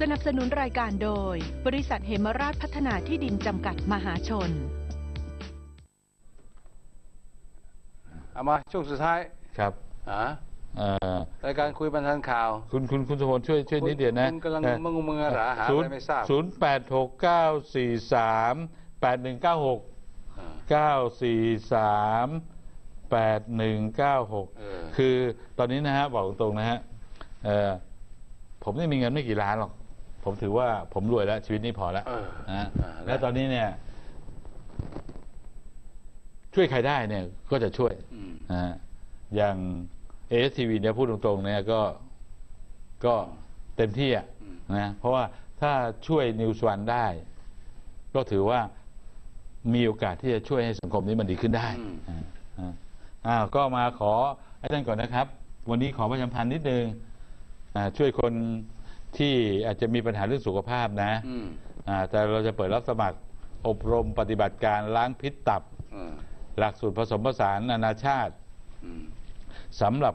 สนับสนุนรายการโดย บริษัทเหมราชพัฒนาที่ดินจำกัดมหาชน เอามาช่วงสุดท้ายครับอ่าเอ่อรายการคุยบรรทัดข่าวคุณคุณคุณสมพลช่วยช่วยนิดเดียวนะคุณกำลังเอ่อมึงมึงหาหาอะไรไม่ทราบศูนย์แปดหกเก้าสี่สามแปดหนึ่งเก้าหกอ่าเก้าสี่สามแปดหนึ่งเก้าหกเออ คือตอนนี้นะฮะบอกตรงๆนะฮะเอ่อผมนี่มีเงินไม่กี่ล้านหรอก ผมถือว่าผมรวยแล้ว ชีวิตนี้พอแล้วเออนะฮะอ่าแล้วตอนนี้เนี่ย ช่วยใครได้เนี่ย ก็จะช่วยอืมนะฮะอย่างเอสทีวีเนี่ยพูดตรงๆ เนี่ยก็ก็เต็มที่อะอืมนะเพราะว่าถ้าช่วยนิวส์วันได้ ก็ถือว่ามีโอกาสที่จะช่วยให้สังคมนี้มันดีขึ้นได้อืมอ่าอ่าอ้าวก็มาขออาจารย์ก่อนนะครับ วันนี้ขอประชาสัมพันธ์นิดนึงอ่าช่วยคน ที่อาจจะมีปัญหาเรื่องสุขภาพนะอืมอ่าแต่เราจะเปิดรับสมัครอบรมปฏิบัติการล้างพิษตับอืมหลักสูตรผสมผสานนานาชาติอืมสำหรับ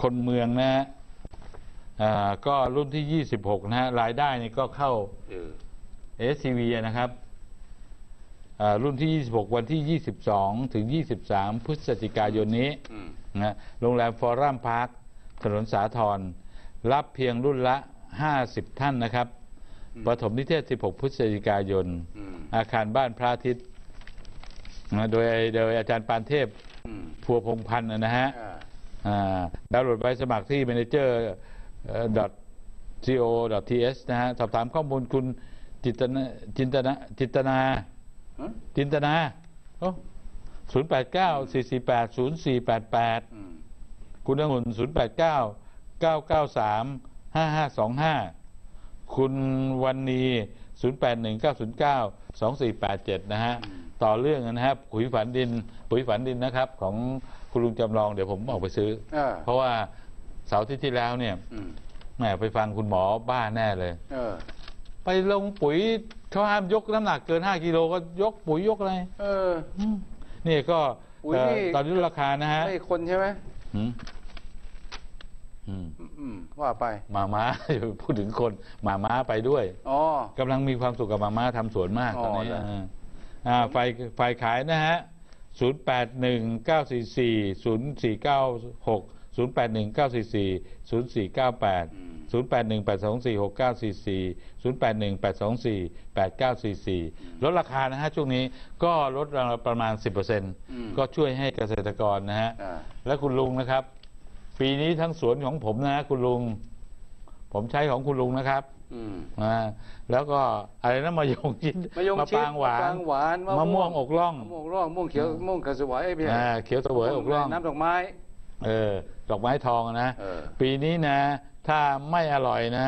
คนเมืองนะฮะอ่าก็รุ่นที่ 26 นะฮะรายได้นี่ก็เข้าเออ SCV นะครับอ่ารุ่นที่ 26 วันที่ 22 ถึง 23 พฤศจิกายนนี้อืมนะโรงแรมฟอรัมพาร์คถนนสาทร รับเพียงรุ่นละ 50 ท่านนะครับประถมนิเทศ 16 พฤศจิกายนอืมอาคารบ้านพระอาทิตย์นะโดยโดยอาจารย์ปานเทพอืมพัวพงพันธ์นะฮะอ่าอ่าดาวน์โหลดใบสมัครที่ manager co th นะฮะ สอบถามข้อมูลคุณจิตนาจินตนาจิตนาฮะจินตนาศูนย์แปดเก้าสี่สี่แปดศูนย์สี่แปดแปดอืมคุณองุ่นศูนย์ แปดเก้าเก้าเก้าสามห้าห้าสองห้าคุณวันนีศูนย์แปดหนึ่งเก้าศูนย์เก้าสองสี่แปดเจ็ดนะฮะ ต่อเรื่องนะครับปุ๋ยฝันดินปุ๋ยฝันดินนะครับ ของคุณลุงจำลองเดี๋ยวผมออกไปซื้ออ่าเพราะว่าเสาร์อาที่ที่แล้วเนี่ยอืมแหมไปฟังคุณหมอบ้าแน่เลย เออ ไปลงปุ๋ยเขาห้ามยกน้ำหนักเกิน 5กิโลก็ยกปุ๋ยยกอะไรเออ อืมนี่ก็ปุ๋ยเอ่อนี่ ตอนนี้ราคานะฮะไม่คนใช่ไหมอืมอืมอืม ว่าไปหมาม้าพูดถึงคนหมาม้าไปด้วยอ๋อกำลังมีความสุขกับหมาม้าทำสวนมากตอนนี้อ๋อเหรอาอ่าฝ่ายฝ่ายขายนะฮะศูนย์แปดหนึ่งเก้าสี่สี่ศูนย์สี่เก้าหกศูนย์แปดหนึ่งเก้าสี่สี่ศูนย์สี่เก้าแปดอืมศูนย์แปดหนึ่งแปดสองสี่หกเก้าสี่สี่ศูนย์แปดหนึ่งแปดสองสี่แปดเก้าสี่สี่ลดราคานะฮะช่วงนี้ก็ลดประมาณสิบเปอร์เซ็นต์อืมก็ช่วยให้เกษตรกรนะฮะอ่าและคุณลุงนะครับ ปีนี้ทั้งสวนของผมนะฮะคุณลุง ผมใช้ของคุณลุงนะครับอืม อ่าแล้วก็อะไรนะมะยงชิดมะยงชิดปรางหวานมะปรางหวานมะม่วงอกล่องมะม่วงร่องม่วงเขียวม่วงกระสวยไม่ใช่อ่าเขียวเสวยอกล่อง น้ำดอกไม้ เออ ดอกไม้ทองนะ เออ ปีนี้นะ ถ้าไม่อร่อยนะ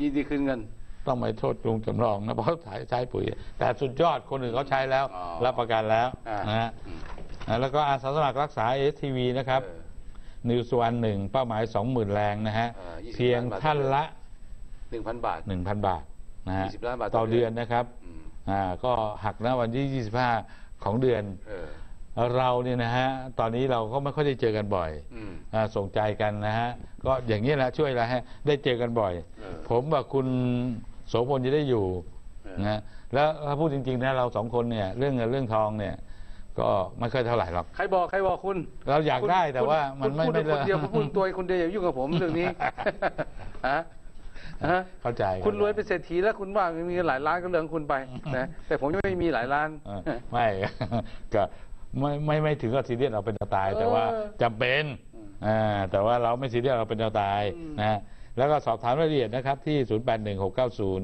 ยินดีคืนเงิน ต้องไปโทษลุงจำลองนะ เพราะใช้ใช้ปุ๋ย แต่สุดยอดคนอื่นเขาใช้แล้ว อ๋อรับประกันแล้วอ่านนะฮะอืมอ่าแล้วก็อาสาสมัครรักษาเอสทีวีนะครับ เออ นิวส์วันหนึ่งเป้าหมายสองหมื่นแรงนะฮะอ่า20 เพียงล้านบาทท่านละ หนึ่งพันบาทหนึ่งพันบาทนะฮะ20ล้านบาทต่ต่ออเดืเดืออน นนะครับอืมอ่าก็หักนะวันที่ 25 ของเดือน เออเราเนี่ยนะฮะตอนนี้เราก็ไม่ค่อยได้เจอกันบ่อยอืมอ่าส่งใจกันนะฮะก็อย่างนี้แหละช่วยแล้วฮะได้เจอกันบ่อย เออ ผมกับคุณโสพลจะได้อยู่ เออนะแล้วถ้าพูดจริงๆนะเราสองคนเนี่ยเรื่องเงินเรื่องทองเนี่ย ก็ไม่ค่อยเท่าไหร่หรอก ใครบอกใครบอกคุณเราอยากคุณได้แต่คุณว่ามันไม่คุณไม่พูดคนเดียวคุณพูดตัวคนเดียวอย่ายุ่งกับผมเรื่องนี้ฮะฮะเข้าใจคุณรวยเป็นเศรษฐีแล้วคุณว่ามีหลายล้านก็เรื่องของคุณไปนะแต่ผมยังไม่มีหลายล้านเออไม่ก็ไม่ไม่ไม่ถึงกับซีเรียสเราเป็นจะตาย แต่ว่าเออจำเป็นอืมอ่าแต่ว่าเราไม่ซีเรียสเราเป็นจะตายอืมนะฮะแล้วก็สอบถามรายละเอียดนะครับที่ 0 8 1 6 9 0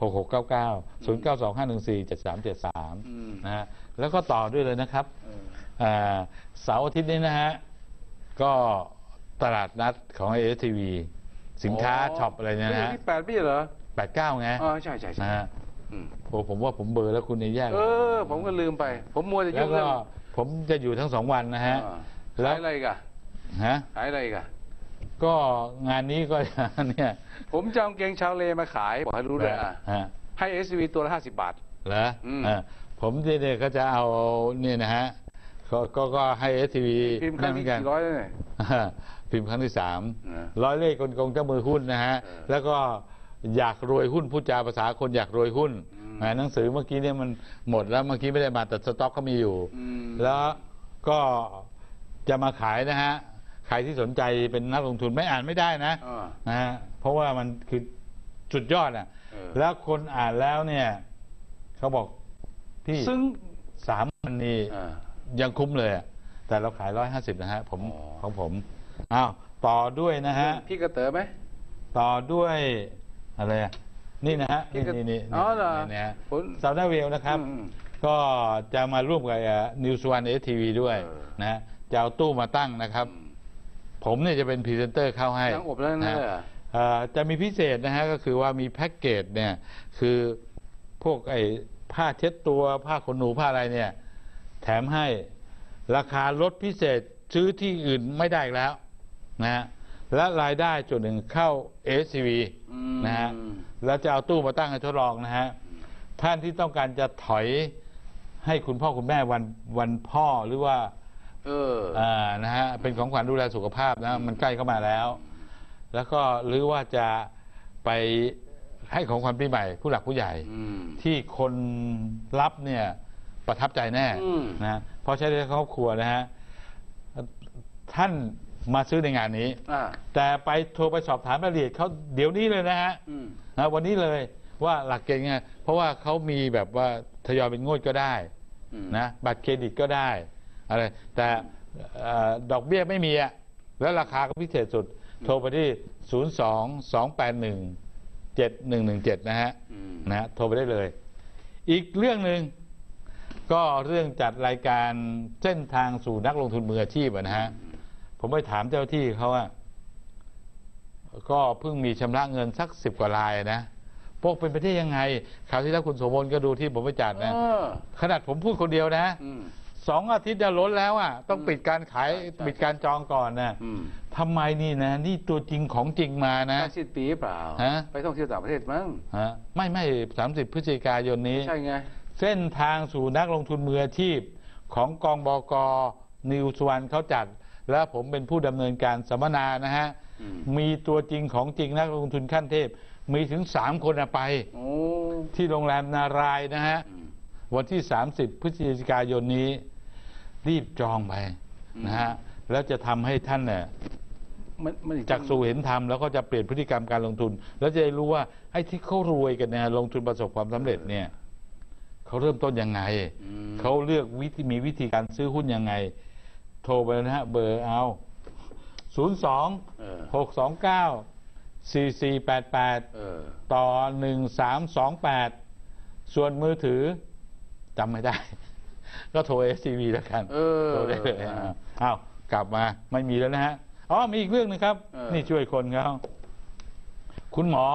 6 6 9 9 0 9 2 5 1 4 7 3 7อืม3นะฮะ แล้วก็ต่อด้วยเลยนะครับเอออ่าเสาร์อาทิตย์นี้นะฮะ ก็ตลาดนัดของเอทีวีสินค้าช็อปอะไรเนี่ยนะฮะที่แปดพี่เหรอแปดเก้าไงอ๋อใช่ใช่ใช่นะฮะอืมโอ้ผมว่าผมเบลอร์แล้วคุณเนี่ยแย่เออ ผมก็ลืมไป ผมมัวแต่แล้ยุ่วงก็เรื่องผมจะอยู่ทั้งสองวันนะฮะอ่าแล้ขายวอะไรอีกันฮะขายอะไรอีกันก็งานนี้ก็เนี่ย ผมจะเอากางเกงชาวเลมาขายบอกให้รู้เลยอะฮะให้ SUV ตัวละห้าสิบบาทเหรออืมอ่า ผมเนี่ยก็จะเอาเนี่ยนะฮะก็ก็ก็ให้เอสทีวีพิมพ์ครั้งเหมืที่อนกันกี่ร้อยเลยเนี่ยอ่าพิมพ์ครั้งที่สามอ่าร้อยเลขกลโกงเจ้ามือหุ้นนะฮะเออแล้วก็อยากรวยหุ้นพูดจาภาษาคนอยากรวยหุ้นอืมแหมหนังสือเมื่อกี้เนี่ยมันหมดแล้วเมื่อกี้ไม่ได้มาแต่สต็อกเขามีอยู่อืมแล้วก็จะมาขายนะฮะ ใครที่สนใจเป็นนักลงทุนไม่อ่านไม่ได้นะอ่านะฮะเพราะว่ามันคือสุดยอดอะเออแล้วคนอ่านแล้วเนี่ย เขาบอก พี่ซึ่งสามพันนี่อ่า ยังคุ้มเลยอะแต่เราขายร้อยห้าสิบนะฮะผมอ๋อ ของผมอ้าวต่อด้วยนะฮะ พี่กระเต๋อไหม ต่อด้วยอะไรอะนี่นะฮะพี่นี่ก็นี่นี่อ๋อเหรอนี่นะฮะผลซาวน่าเวลนะครับ อืม ก็จะมาร่วมกับนิวส์วันเอทีวีด้วยเออ นะฮะจะเอาตู้มาตั้งนะครับอืมผมเนี่ยจะเป็นพรีเซนเตอร์เข้าให้ตั้งอบแล้วนะฮเหรอ เอ่อจะมีพิเศษนะฮะก็คือว่ามีแพ็กเกจเนี่ยคือพวกไอ้ ผ้าเช็ดตัวผ้าขนหนูผ้าอะไรเนี่ย แถมให้ราคาลดพิเศษซื้อที่อื่นไม่ได้อีกแล้วนะฮะและรายได้จุดหนึ่งเข้า SCV อืมนะฮะแล้วจะเอาตู้มาตั้งให้ทดลองนะฮะท่านที่ต้องการจะถอยให้คุณพ่อคุณแม่วันวันพ่อหรือว่า เอออ่านะฮะเป็นของขวัญดูแลสุขภาพนะมันใกล้เข้ามาแล้ว แล้วก็หรือว่าจะไป ให้ของขวัญปีใหม่ผู้หลักผู้ใหญ่อืมที่คนรับเนี่ยประทับใจแน่อืมนะฮะเพราะใช้ในครอบครัวนะฮะท่านมาซื้อในงานนี้อ่าแต่ไปโทรไปสอบถามรายละเอียดเขาเดี๋ยวนี้เลยนะฮะอืมนะวันนี้เลยว่าหลักเกณฑ์ไงเพราะว่าเขามีแบบว่าทยอยเป็นงวดก็ได้อืมนะบัตรเครดิตก็ได้อะไรแต่เอ่อดอกเบี้ยไม่มีอะแล้วราคาก็พิเศษสุด โทรไปที่ 0 2 2 8 1 7 1 1 7 นะฮะอืมนะฮะโทรไปได้เลย อีกเรื่องหนึ่งก็เรื่องจัดรายการเส้นทางสู่นักลงทุนมืออาชีพอะนะฮะผมไปถามเจ้าที่เขาอะก็เพิ่งมีชำระเงินสักสิบกว่ารายนะพวกเป็นไปได้ยังไงคราวที่แล้วคุณโสมนก็ดูที่ผมไปจัดนะเออขนาดผมพูดคนเดียวนะอืม สองอาทิตย์จะล้นแล้วอะต้องอืมปิดการขายใช่ใช่ปิดการจองก่อนนะอืม ทำไมนี่นะ นี่ตัวจริงของจริงมานะได้สิ้นปีเปล่า ฮะ ไปท่องเที่ยวต่างประเทศมั้งฮะไม่ไม่สามสิบพฤศจิกายนนี้ ใช่ไง เส้นทางสู่นักลงทุนมืออาชีพ ของกองบกนิวสวันเขาจัด และผมเป็นผู้ดำเนินการสัมมนานะฮะ อืม มีตัวจริงของจริงนักลงทุนขั้นเทพ มีถึงสามคนอะไป โอ้ที่โรงแรมนารายณ์นะฮะ อืมวันที่ 30 พฤศจิกายนนี้ รีบจองไปนะฮะแล้วจะทำให้ท่านเนี่ยมันมันอีจากสู่เห็นธรรมแล้วก็จะเปลี่ยนพฤติกรรมการลงทุน แล้วจะได้รู้ว่าไอ้ที่เขารวยกันเนี่ยลงทุนประสบความสำเร็จเนี่ยเขาเริ่มต้นยังไงอืมเขาเลือกวิธีมีวิธีการซื้อหุ้นยังไง โทรไปนะฮะเบอร์เอา0 2เออ6 2 9 4 4 8 8เออต่อ1328ส่วนมือถือจำไม่ได้ ก็โทร SCV แล้วกันเออโทรได้เลยอ่าอ้าวกลับมาไม่มีแล้วนะฮะอ๋อมีอีกเรื่องหนึงครับ เออ นี่ช่วยคนเขาคุณหมอ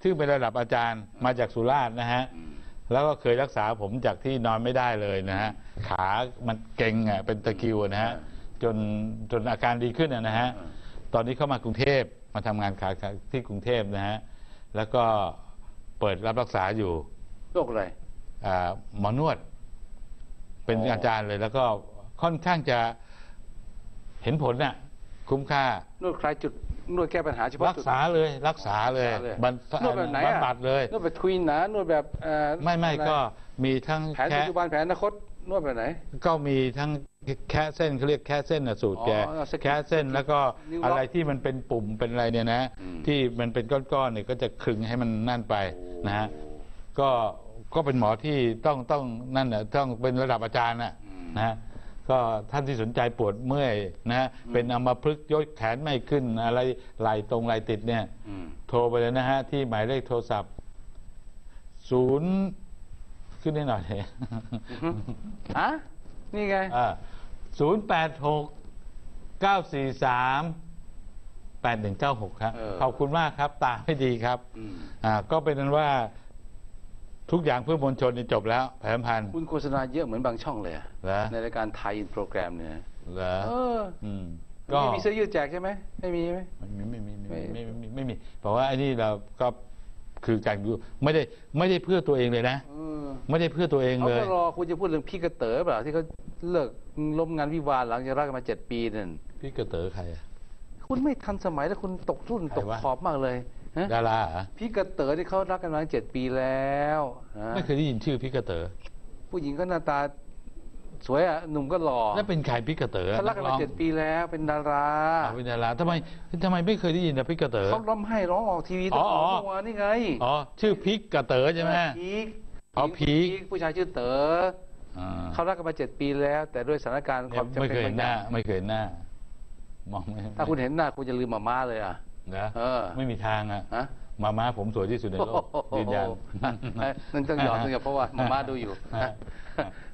ที่งเป็นระดับอาจารย์มาจากสุราษฎร์นะฮะอืมแล้วก็เคยรักษาผมจากที่นอนไม่ได้เลยนะฮะ ขามันเก่งอะเป็นตะคริวอะนะฮะ จนจนอาการดีขึ้นอะนะฮะอ่าตอนนี้เข้ามากรุงเทพมาทำงานขาที่กรุงเทพนะฮะ แล้วก็เปิดรับรักษาอยู่โรคอะไร อ่าหมอนวด เป็นอ๋อออาจารย์เลย แล้วก็ค่อนข้างจะเห็นผลน่ะคุ้มค่า นวดคลายจุดนวดแก้ปัญหาเฉพาะรักจุดษาเลยรักษาเลยรักษาเลยบรรนวดแบบไหนอะบำบัดเลยนวดแบบทวีนหนานวดแบบเอ่อไม่ไม่อะรก็มีทั้งแผนปัแค่จจุบันแผนอนาคตนวดแบบไหน ก็มีทั้งแค่เส้นเขาเรียกแค่เส้นน่ะสูตรแกอ๋อเอาสกิแค่เส้นแล้วก็นิ้วล็อกอะไรที่มันเป็นปุ่มเป็นอะไรเนี่ยนะอืมที่มันเป็นก้อนๆเนี่ยก็จะคลึงให้มันนั่นไปนะฮะโอ้ก็ ก็เป็นหมอที่ต้องต้องนั่นน่ะต้องเป็นระดับอาจารย์น่ะอืมนะฮะก็ท่านที่สนใจปวดเมื่อยนะฮะเป็นอัมพฤกษ์ยกแขนไม่ขึ้นอะไรไหลตรงไหลติดเนี่ยอืมโทรไปเลยนะฮะ ที่หมายเลขโทรศัพท์ศูนย์ขึ้นได้หน่อยอือฮึฮะนี่ไงศูนย์แปดหกเก้าสี่สามแปดหนึ่งเก้าหกครับเออขอบคุณมากครับ ตาให้ดีครับอืมอ่า ก็เป็นนั้นว่า ทุกอย่างเพื่อมวลชนนี่จบแล้วแผนพันธ์คุณโฆษณาเยอะเหมือนบางช่องเลยอะเหรอในรายการไทยอินโปรแกรมเนี่ยเหรอเอออืมก็มีเสื้อยืดแจกใช่ไหมไม่มีไหมไม่มีไม่มีไม่มีไม่ไม่มีไม่มีเพราะว่าไอ้นี่เราก็คือการดูไม่ได้ไม่ได้เพื่อตัวเองเลยนะเออไม่ได้เพื่อตัวเองเขาเลยก็รอคุณจะพูดเรื่องพี่กระเต๋อเปล่าที่เขาเลิกล้มงานวิวาห์หลังจากรักกันมาเจ็ดปีนั่นพี่กระเต๋อใครอะคุณไม่ทันสมัยแล้วคุณตกรุ่นใครตกวะขอบมากเลยฮะ ดาราเหรอพี่กระเต๋อที่เขารักกันมาเจ็ดปีแล้วนะไม่เคยได้ยินชื่อพี่กระเต๋อผู้หญิงก็หน้าตาสวยอะหนุ่มก็หล่อแล้วเป็นใครพี่กระเต๋อเขารักกันมาเจ็ดปีแล้วเป็นดาราอ๋อเป็นดาราทำไมทำไมไม่เคยได้ยินแต่พี่กระเต๋อเขาร้องให้ร้องออกทีวีอ๋ตั้องอ๋อเมื่อวานนี่ไงอ๋อชื่อพิกกระเต๋อใช่ไหมพีคอ๋อพีคผู้ชายชื่อเต๋ออ่าเขารักกันมาเจ็ดปีแล้ว แต่ด้วยสถานการณ์ความจำไม่เป็นเคยบาเห็งนอหน้าย่างไม่เคยเห็นหน้ามองไม่ถ้าคุณเห็นหน้าคุณจะลืมหมาม่าเลยอะ นะเออไม่มีทางอะฮะ มาม่าผมสวยที่สุดในโลกยืนยัน นั่นต้องยอมต้องยอมเพราะว่าหมาม่าดูอยู่ฮะ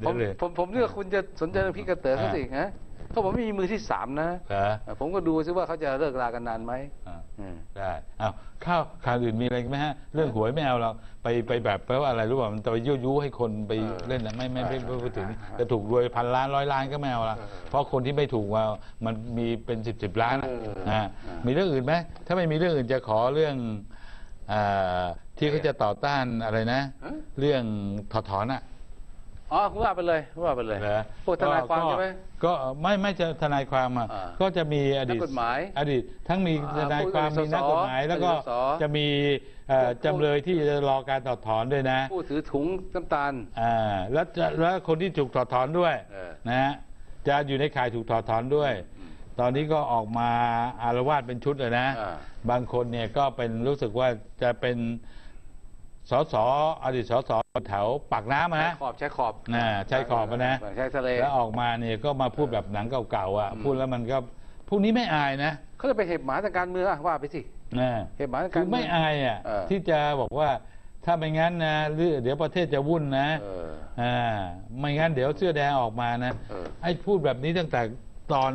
ผมเดี๋ยวเลยผมผมเลือกคุณจะสนใจเรื่องพี่กระเต๋อเขาสิฮะเขาบอกไม่มีมือที่สามนะ เหรอผมก็ดูซิว่าเขาจะเลิกรากันนานไหมอ่าอืม ได้เอาข้าวข่าวอื่นมีอะไรไหมฮะ เรื่องหวยไม่เอาเราไปไปแบบแปลว่าอะไรรู้ป่ะมันจะไปยั่วยุให้คนไปเออเล่นนะไม่ไม่ไม่ไม่ไม่พูดถึงเออจะถูกรวยพันล้านร้อยล้านก็ไม่เอาละเออเพราะคนที่ไม่ถูกว่ามันมีเป็นสิบสิบล้านอะเออนะฮะเออมีเรื่องอื่นไหมถ้าไม่มีเรื่องอื่นจะขอเรื่องอ่าที่เขาจะต่อต้านอะไรนะฮะเรื่องถอดถอนอะ อ๋อคุณว่าไปเลยคุณว่าไปเลยเหรอพวกทนายความใช่ไหม ก็ไม่ไม่จะทนายความอะอ่าก็จะมีอดีตนักกฎหมายอดีต ทั้งมีอ่าทนายความผู้มีนักกฎหมายสสแล้วก็สจะมีเอ่อผู้ จำเลยที่จะรอการถอดถอนด้วยนะผู้ถือถุงน้ำตาล อ่าแล้วจะแล้วคนที่ถูกถอดถอนด้วยเออ นะฮะจะอยู่ในข่ายถูกถอดถอนด้วยอืมตอนนี้ก็ออกมาอารวาสเป็นชุดเลยนะ อ่า บางคนเนี่ยก็เป็นรู้สึกว่าจะเป็น สสอดีตสสแถวปากน้ำอะใช้นะ ขอบใช้ขอบน่ะใช้ขอบอะนะ ใช้ทะเลแล้วออกมาเนี่ยก็มาพูดแบบหนังเก่าๆอะอืมพูดแล้วมันก็พวกนี้ไม่อายนะเขาจะไปเห็บหมาทางการเมืองอะว่าไปสินะเห็บหมาทางคืการอเมืไม่อายอะเออที่จะบอกว่าถ้าไม่งั้นนะหรือเดี๋ยวประเทศจะวุ่นนะเอออ่าไม่งั้นเดี๋ยวเสื้อแดงออกมานะเออไอ้พูดแบบนี้ตั้งแต่ ตอน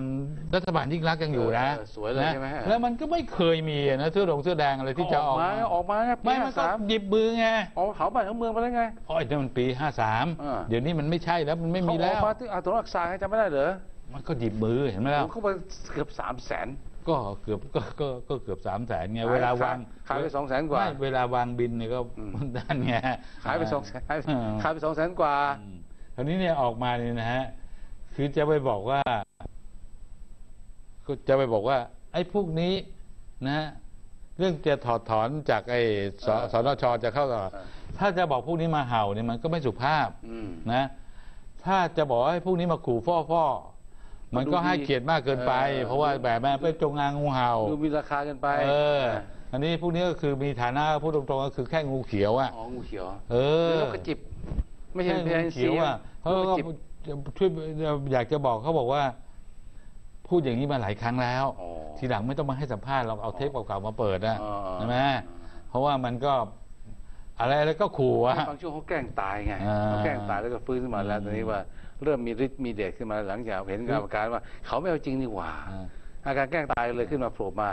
รัฐบาลยิ่งรักษณ์ยังอยู่นะเออสวยเลยนะใช่ไหมแล้วมันก็ไม่เคยมีนะเสื้อดงเสื้อแดงอะไรที่จะออกมาออกมาไงปีไม่มันก็ห้าสามหยิบมือไงออกเขาบ้านเขาเมืองไปแล้วไง อ๋อนั่นมันปีห้าสามอ่าเดี๋ยวนี้มันไม่ใช่แล้วมันไม่มีเขาอแล้อกว มาถึงอาตนรักษาให้จำไม่ได้เหรอมันก็หยิบมือเห็นไหมล่ะผมเข้าไปเกือบสามแสน ก็เกือบก็ก็ก็เกือบสามแสนไงขายเวลาวางขายไป200,000กว่าไม่เวลาวางบินเนี่ยก็อืม ด้านไงขายไปสองแสนขายอืมขายไปสองแสนกว่า อืมคราวนี้เนี่ยออกมาเนี่ยนะฮะ คือจะไปบอกว่า ก็จะไปบอกว่า ไอ้พวกนี้นะฮะเรื่องจะถอดถอนจากไอ้สเออสนชจะเข้าต่อเออถ้าจะบอกพวกนี้มาเห่าเนี่ยมันก็ไม่สุภาพอืม นะ ถ้าจะบอกให้พวกนี้มาขู่ฟ่อฟ่อๆมันก็ดูดีให้เกียรติมากเกินไป เออ เพราะว่าแบบแม่ไปจงอางงูเห่า ดูมีราคากันไปเออ อันนี้พวกนี้ก็คือมีฐานะพูดตรงๆก็คือแค่งูเขียวอะ อ๋องูเขียวเอหรืออนกกระจิบ ไม่ใช่แค่เป็นงูเขียวอะนเขากกก็ระจิบ ช่วยอยากจะบอกเขาบอกว่า พูดอย่างนี้มาหลายครั้งแล้ว อ๋อทีหลังไม่ต้องมาให้สัมภาษณ์เราเอาเทปเก่าๆมาเปิดนะอ๋อใช่ไหมเพราะว่ามันก็อะไรอะไรก็ขู่อะ บางช่วงเขาแกล้งตายไงอ่าเขาแกล้งตายแล้วก็ฟื้นขึ้นมาแล้วอืมตอนนี้ว่าเริ่มมีฤทธิ์มีเดชขึ้นมาหลังจากเห็นอาการว่า เขาไม่เอาจริงนี่หว่า อ่า อาการแกล้งตายเลยขึ้นมาโผล่มา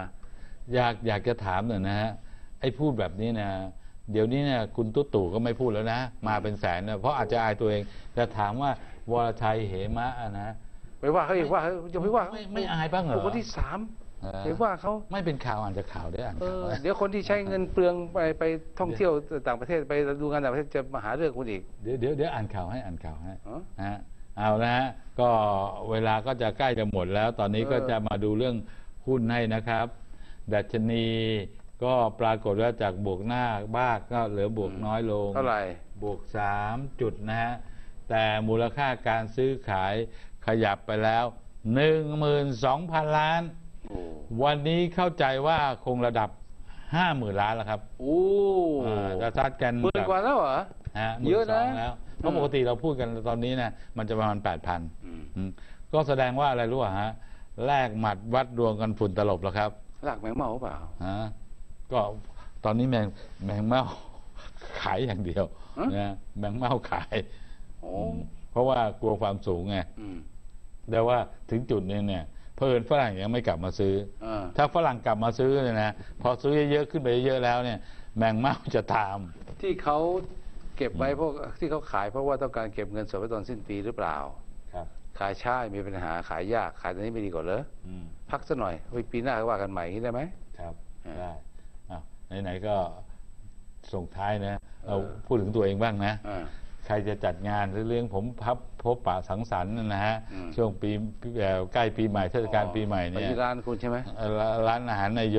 อยากอยากจะถามหน่อยนะฮะไอ้พูดแบบนี้นะ เดี๋ยวนี้เนี่ยคุณตุ๊ตู่ก็ไม่พูดแล้วนะ มาเป็นแสนนะเพราะอาจจะอายตัวเองแต่ถามว่าวรชัยเหมะอะนะ ไปว่าเขาอีกว่าเขาจะไปว่าไม่ไม่อายบ้างเหรอบุคคนที่สามเออไปว่าเขาไม่เป็นข่าวอ่านจากข่าวได้อ่านเอข่าวอนะเดี๋ยวคนที่ใช้เงินเปลืองไปไปท่องเที่ยวต่างประเทศไปดูงานต่างประเทศจะมาหาเรื่องคุณอีกเดี๋ยวเดี๋ยวเดี๋ยวอ่านข่าวให้อ่านข่าวให้อ๋อนะฮะเอานะฮะก็เวลาก็จะใกล้จะหมดแล้ว ตอนนี้เออก็จะมาดูเรื่องหุ้นให้นะครับ ดัชนีก็ปรากฏว่าจากบวกหน้าบ้างก็เหลือบวกน้อยลงเท่าไหร่บวกสามจุดนะฮะแต่มูลค่าการซื้อขาย ขยับไปแล้วหนึ่งหมื่นสองพันล้านโอ้วันนี้เข้าใจว่าคงระดับห้าหมื่นล้านแล้วครับโอ้อ่าจะซัดกันหมื่นกว่าแล้วเหรอฮะเยอะนะ12,000แล้วเพราะปกติเราพูดกันตอนนี้นะมันจะประมาณแปดพันอืมก็แสดงว่าอะไรรู้ป่ะฮะแลกหมัดวัดดวงกันฝุ่นตลบแล้วครับหลักแมงเม่าหรือเปล่าฮะก็ตอนนี้แมงแมงเม่าขายอย่างเดียวฮะนะแมงเม่าขายโอ้อืม เพราะว่ากลัวความสูงไงอืมแต่ว่าถึงจุดหนึงเนี่ยเพิ่นฝรั่งยังไม่กลับมาซื้ออ่าถ้าฝรั่งกลับมาซื้อเนี่ยนะพอซื้อเยอะๆขึ้นไปเยอะๆแล้วเนี่ย แมงเม่าจะตาม ที่เขาเก็บไว้พวกที่เขาขายเพราะว่าต้องการเก็บเงินสดไว้ตอนสิ้นปีหรือเปล่าครับขายช้ามีปัญหาขายยากขายตอนนี้ไม่ดีกว่าเหรออืมพักสักหน่อยไว้ปีหน้าก็ว่ากันใหม่อย่างนี้ได้ไหมครับอ่าได้อ้าวไหนๆก็ส่งท้ายนะ เราเออพูดถึงตัวเองบ้างนะอ่า ใครจะจัดงานหรือเลี้ยงผมพับพบปะสังสรรค์นะฮะอืม ช่วงปีเอ่อใกล้ปีใหม่เทศกาลปีใหม่ไปเนี่ยที่ร้านคุณใช่ไหม เอ่อร้านร้านอาหารนายโย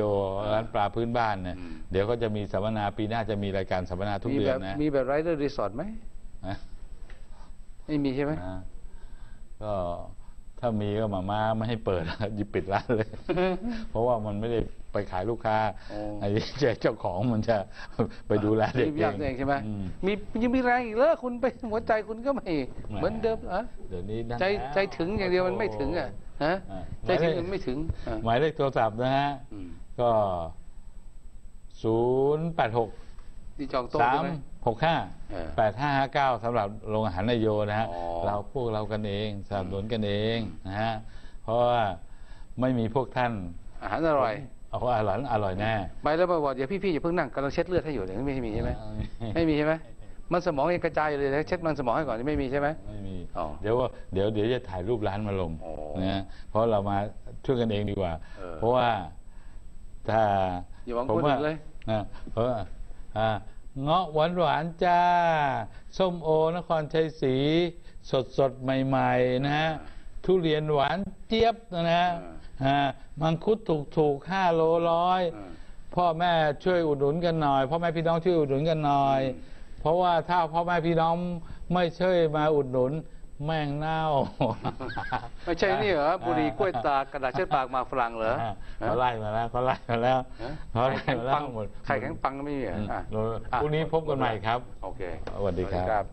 ร้านปลาพื้นบ้านเนี่ยอืม เดี๋ยวก็จะมีสัมมนาปีหน้าจะมีรายการสัมมนาทุกมีเดืแบอนบนะมีแบบไรเดอร์รีสอร์ทไหมนะไม่มีใช่ไหม นะก็ ถ้ามีก็มาม่าไม่ให้เปิดหยิบปิดร้านเลย เพราะว่ามันไม่ได้ไปขายลูกค้าโอ้ไอ้เจ้าของมันจะไปดูแลเด็กรีบยากเองใช่ไหมอืมมียังมีแรงอีกเลยคุณไปหัวใจคุณก็ไม่เหมือนเดิมอะเดี๋ยวนี้นั่นใจแล้วใจถึงอย่างเดียวมันไม่ถึงอะฮะอ่าใจถึงมันไม่ถึงอะหมายเลขโทรศัพท์นะฮะอืมก็ศูนย์แปดหกที่จองโต๊ะสาใช่ม ไหมหกห้าเออแปดห้าห้าเก้าสำหรับโรงอาหารนายโยนะฮะอ๋อเราพวกเรากันเองสนับสนุนกันเองนะฮะ เพราะว่าไม่มีพวกท่าน อาหารอร่อยเอาว่าอร่อยอร่อยแน่ไปแล้วมาบอกอย่าพี่ๆอย่าเพิ่งนั่งกำลังเช็ดเลือดให้อยู่เดี๋ยวไม่มีใช่ไหมไม่มีใช่ไหมมันสมองยังกระจายอยู่เลยนะเช็ดมันสมองให้ก่อนไม่มีใช่ไหมไม่มีอ๋อเดี๋ยวว่าเดี๋ยวเดี๋ยวจะถ่ายรูปร้านมาลงอ๋อนะฮะเพราะเรามาช่วยกันเองดีกว่าเออเพราะว่าถ้าอย่าหวังผมคนว่าอื่นเลยอ่าเพราะว่าอ่า เงาะหวานหวานๆจ้า ส้มโอนครชัยศรีสดสดๆใหม่ ๆ นะฮะทุเรียนหวานเจี๊ยบนะฮะอ่ามังคุดถูกถูกๆห้าโลร้อยอ่าพ่อแม่ช่วยอุดหนุนกันหน่อยพ่อแม่พี่น้องช่วยอุดหนุนกันหน่อยอืมเพราะว่าถ้าพ่อแม่พี่น้องไม่ช่วยมาอุดหนุน แม่งเน่า ไม่ใช่นี่เหรอบุหรี่กล้วยตากกระดาษเช็ดปากหมากฝรั่งเหรอฮะเขาไล่มาแล้วเขาไล่มาแล้วฮะเขาไล่ไข่แข็งมาแล้ปัวงหมดไข่แข็งปังก็ไม่มีเหรออืมอะพรุ่งนี้พบกันใหม่ครับ โอเคสวัสดีครับ